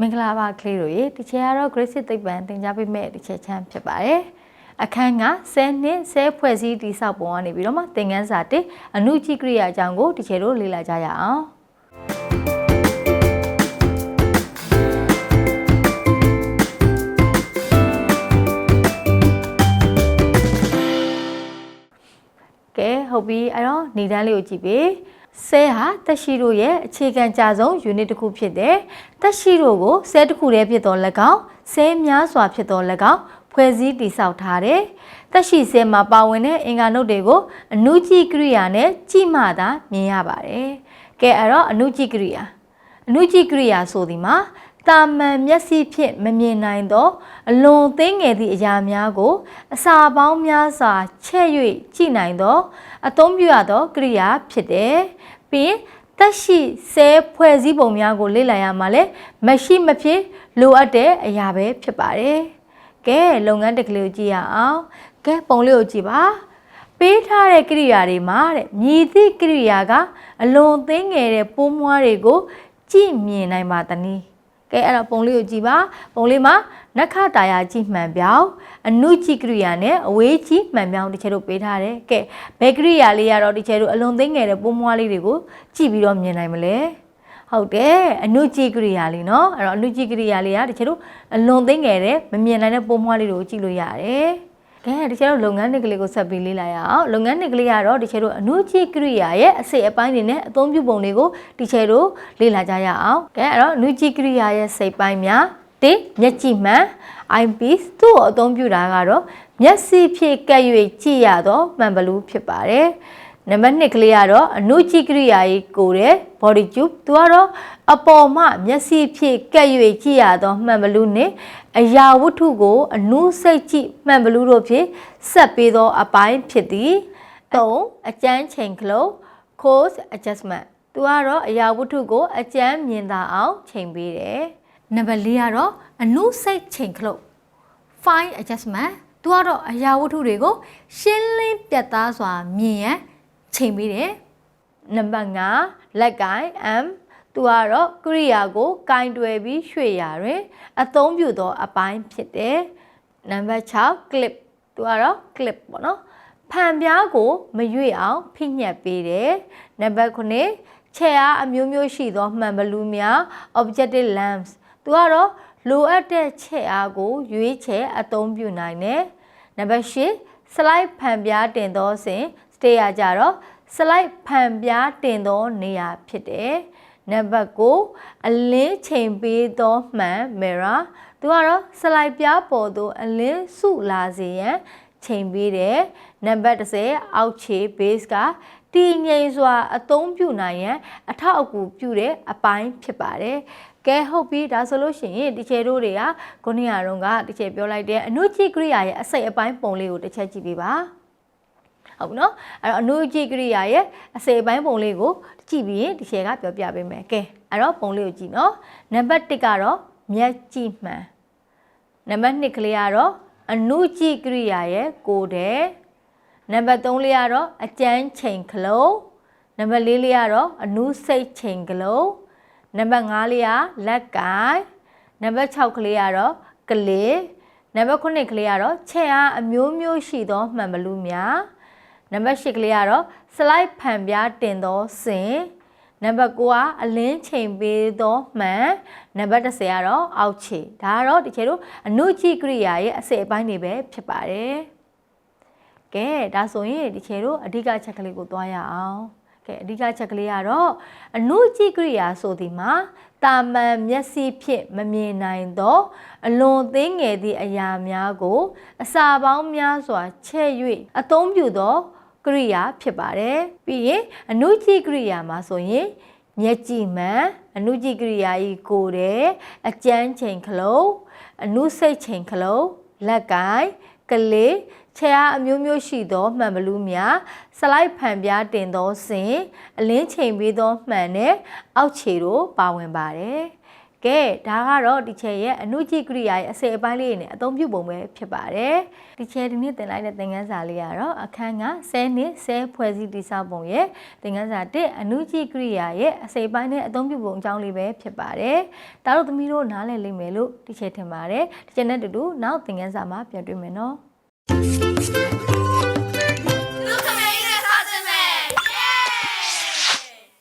မင်္ဂလာပါကလေးတို့ရေဒီချက်ကတော့ Grace သိပ္ပံသင်ကြားပေးမဲ့ဒီချက်ချမ်းဖြစ်ပါတယ်အခန်းက10နှစ်10ဖွဲ့စည်းတိဆောက်ပုံကနေပြီးတော့မှသင်ခန်းစာ1အနုကြည့်ကရိယာအကြောင်းကိုဒီချက်တို့လေ့လာကြရအောင်ကဲဟုတ်ပြီအဲ့တော့နေတန်းလေးကိုကြည့်ပေး ဆဲဟာတက်ရှိတို့ရဲ့အခြေခံကြဆုံး unit တစ်ခုဖြစ်တယ်တက်ရှိတို့ကိုဆဲတစ်ခုတည်းဖြစ်တော်၎င်းဆဲများစွာဖြစ်တော်၎င်းဖွဲ့စည်းတည်ဆောက်ထားတယ်တက်ရှိဆဲမှာပါဝင်တဲ့အင်္ဂါနုတ်တွေကိုအနုကြည့်ကရိယာနဲ့ကြည့်မှသာမြင်ရပါတယ်ကဲအဲ့တော့အနုကြည့်ကရိယာအနုကြည့်ကရိယာဆိုဒီမှာ တာမန်မျက်စိဖြင့်မမြင်နိုင်သော အလွန်သိငယ်သည့်အရာများကို အစာပေါင်းများစွာချဲ့၍ကြည့်နိုင်သော အသုံးပြုရသောကရိယာဖြစ်တယ်။ပြီးရင်တက်ရှိဆဲဖွဲ့စည်းပုံများကိုလေ့လာရမှာလဲမရှိမဖြစ်လိုအပ်တဲ့အရာပဲဖြစ်ပါတယ်။ကဲလုပ်ငန်းတစ်ကလေးကိုကြည့်ရအောင်။ကဲပုံလေးကိုကြည့်ပါ။ပေးထားတဲ့ကိရိယာတွေမှာတဲ့မြည်သည့်ကိရိယာကအလွန်သိငယ်တဲ့ပိုးမွားတွေကိုကြည့်မြင်နိုင်ပါသနည်း။ ကဲအဲ့တော့ပုံလေးကိုကြည့်ပါပုံလေးမှာနက္ခတာယာကြည့်မှန်ပြောင်းအနုကြည့်ကရိယာနဲ့အဝေးကြည့်မှန်ပြောင်းဒီချေတို့ပေးထားတယ်ကဲဘယ်ကရိယာလေးကတော့ဒီချေတို့အလွန်သိငယ်တဲ့ပိုးမွားလေးတွေကိုကြည့်ပြီးတော့မြင်နိုင်မလဲဟုတ်တယ်အနုကြည့်ကရိယာလေးเนาะအဲ့တော့အနုကြည့်ကရိယာလေးကဒီချေတို့အလွန်သိငယ်တဲ့မမြင်နိုင်တဲ့ပိုးမွားလေးတွေကိုကြည့်လို့ရတယ် ကဲဒီချေတို့လုပ်ငန်းတွေကလေးကိုဆက်ပြီးလေ့လာရအောင်လုပ်ငန်းတွေကလေးကတော့ဒီချေတို့အနုကြည့်ကရိယာရဲ့အစိတ်အပိုင်းတွေနဲ့အသုံးပြုပုံတွေကိုဒီချေတို့လေ့လာကြရအောင်ကဲအဲ့တော့အနုကြည့်ကရိယာရဲ့စိတ်ပိုင်းများတစ်မျက်ကြည့်မှန် eyepiece သူ့ကိုအသုံးပြုတာကတော့မျက်စိဖြင့်ကပ်၍ကြည့်ရသောမှန်ဘလူးဖြစ်ပါတယ် နံပါတ်2ကလေးကတော့အနုကြည့်ကရိယာကြီးကိုတဲ့ body tube သူကတော့အပေါ်မှမျက်စိဖြင့်ကပ်၍ကြည့်ရသောမှန်ဘလူးနဲ့အရာဝတ္ထုကိုအနုစိတ်ကြည့်မှန်ဘလူးတို့ဖြင့်ဆက်ပေးသောအပိုင်းဖြစ်သည်3အကျန်းချိန်ခလုတ် course adjustment သူကတော့အရာဝတ္ထုကိုအကျန်းမြင်သာအောင်ချိန်ပေးတယ်နံပါတ်4ကတော့အနုစိတ်ချိန်ခလုတ် fine adjustment သူကတော့အရာဝတ္ထုတွေကိုရှင်းလင်းပြတ်သားစွာမြင်ရန် ချိန်ပေးတယ်နံပါတ်5လက်ကိုင် M သူကတော့ကရိယာကိုကင်တွယ်ပြီးရွှေ့ရာတွင် အသုံးပြုသောအပိုင်းဖြစ်တယ်နံပါတ်6 clip သူကတော့ clip ပေါ့နော်ဖန်ပြားကိုမရွေ့အောင်ဖိညက်ပေးတယ်နံပါတ်9ခြေအားအမျိုးမျိုးရှိသောမှန်ဘလူးများ objective lamps သူကတော့လိုအပ်တဲ့ချက်အားကိုရွေးချယ်အသုံးပြုနိုင်တယ်။နံပါတ်၈ slide ဖန်ပြားတင်သောစဉ် stay ရကြတော့ slide ဖန်ပြားတင်သောနေရာဖြစ်တယ်။နံပါတ်9အလင်းချိန်ပေးသောမှန် mirror သူကတော့ slide ပြားပေါ်သို့အလင်းစုလာစေရန်ချိန်ပေးတယ်။နံပါတ်10အောက်ခြေ base ကတည်ငြိမ်စွာအသုံးပြုနိုင်ရန်အထောက်အကူပြုတဲ့အပိုင်းဖြစ်ပါတယ်။ကဲဟုတ်ပြီဒါဆိုလို့ရှိရင်ဒီချေတို့တွေကခုနှစ်ရာတော့ကဒီချေပြောလိုက်တဲ့အနုကြည့်ကရိယာရဲ့အစိတ်အပိုင်းပုံလေးကိုတစ်ချက်ကြည့်ပေးပါ ဟုတ်ပြီနော်အဲ့တော့အနုကြည့်ကရိယာရဲ့အစိတ်အပိုင်းပုံလေးကိုကြည့်ပြီးရင်ဒီချေကပြောပြပေးမယ်ကဲအဲ့တော့ပုံလေးကိုကြည့်နော်နံပါတ်1ကတော့မျက်ကြည့်မှန်နံပါတ်2ကလေးကတော့အနုကြည့်ကရိယာရဲ့ကိုယ်တဲ့နံပါတ်3လေးကတော့အကျန်းချိန်ခလုံးနံပါတ်4လေးကတော့အနုစိတ်ချိန်ခလုံးနံပါတ်5လေးကလက်ကင်နံပါတ်6ကလေးကတော့ကလေးနံပါတ်9ကလေးကတော့ချက်အားအမျိုးမျိုးရှိသောမှန်ဘလူးများ နံပါတ်10ကလေးကတော့ slide ဖန်ပြားတင်သောစင်နံပါတ်9ကအလင်းချိန်ပေးသောမှန်နံပါတ်10ကတော့အောက်ခြေဒါကတော့ဒီချေတို့အနုကြည့်ကရိယာရဲ့အစိတ်အပိုင်းတွေပဲဖြစ်ပါတယ်ကဲဒါဆိုရင်ဒီချေတို့အဓိကချက်ကလေးကိုသွားရအောင်ကဲအဓိကချက်ကလေးကတော့အနုကြည့်ကရိယာဆိုဒီမှာတာမန်မျက်စိဖြင့်မမြင်နိုင်သော အလွန်သေးငယ်သည့်အရာများကို အစာပေါင်းများစွာချဲ့၍အသုံးပြုသော ကရိယာဖြစ်ပါတယ်ပြီးရင်အနုကြည့်ကရိယာမှာဆိုရင်မျက်ကြည့်မှန်အနုကြည့်ကရိယာဤကိုယ်တဲ့အကျန်းချိန်ခလုံးအနုစိတ်ချိန်ခလုံးလက်ကင်ကလေးခြေအားအမျိုးမျိုးရှိသောမှန်ဘလူးများစလိုက်ဖန်ပြားတင်သောစဉ်အလင်းချိန်ပေးသောမှန်နဲ့အောက်ခြေတို့ပါဝင်ပါတယ်။ ကကဲဒါကတော့ဒီချေရဲ့အနုကြည့်ကရိယာရဲ့အစိပ်အပိုင်းလေးတွေနဲ့အသုံးပြုပုံပဲဖြစ်ပါတယ်ဒီချေဒီနေ့သင်လိုက်တဲ့သင်ခန်းစာလေးကတော့အခန်းက10နှစ်10ဖွဲ့စည်းတည်ဆောက်ပုံရဲ့သင်ခန်းစာ1အနုကြည့်ကရိယာရဲ့အစိပ်ပိုင်းနဲ့အသုံးပြုပုံအကြောင်းလေးပဲဖြစ်ပါတယ်ဒါတို့သမီးတို့နားလည်လိမ့်မယ်လို့ဒီချေထင်ပါတယ်ဒီချေနဲ့တူတူနောက်သင်ခန်းစာမှာပြန်တွေ့မယ်နော်